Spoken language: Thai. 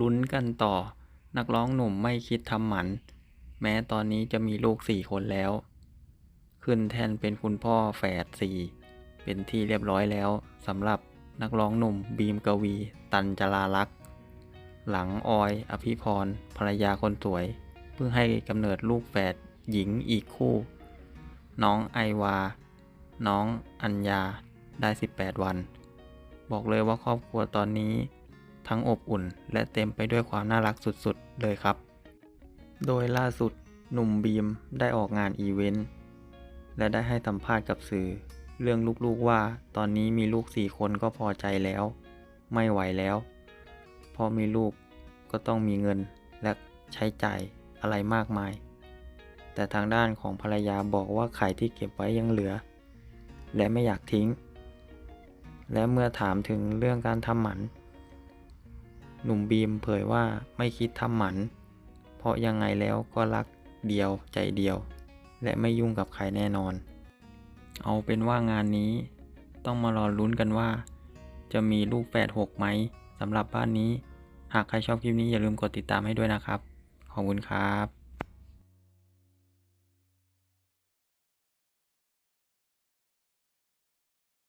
ลุ้นกันต่อ นักร้องหนุ่มไม่คิดทำหมัน แม้ตอนนี้จะมีลูกสี่คนแล้ว ขึ้นแทนเป็นคุณพ่อแฝดสี่เป็นที่เรียบร้อยแล้วสำหรับนักร้องหนุ่มบีมกวี ตันจราลักษ์หลังออย อภิพรภรรยาคนสวย เพิ่งให้กำเนิดลูกแฝดหญิงอีกคู่ น้องไอวา น้องอัญญาได้ 18 วัน บอกเลยว่าครอบครัวตอนนี้ ทั้งอบอุ่น และเต็มไปด้วยความน่ารักสุดๆ เลยครับ โดยล่าสุดหนุ่มบีมได้ออกงานอีเวนต์และได้ให้สัมภาษณ์กับสื่อ เรื่องลูกๆว่าตอนนี้มีลูกสี่คนก็พอใจแล้ว ไม่ไหวแล้ว พอมีลูกก็ต้องมีเงินและใช้จ่ายอะไรมากมาย แต่ทางด้านของภรรยาบอกว่าไข่ที่เก็บไว้ยังเหลือ และไม่อยากทิ้ง และเมื่อถามถึงเรื่องการทำหมัน หนุ่มบีมเผยว่าไม่คิดทำหมัน เพราะยังไงแล้วก็รักเดียวใจเดียว และไม่ยุ่งกับใครแน่นอน เอาเป็นว่างานนี้ ต้องมารอลุ้นกันว่า จะมีลูกแฝดหกไหมสำหรับบ้านนี้ หากใครชอบคลิปนี้อย่าลืมกดติดตามให้ด้วยนะครับ ขอบคุณครับ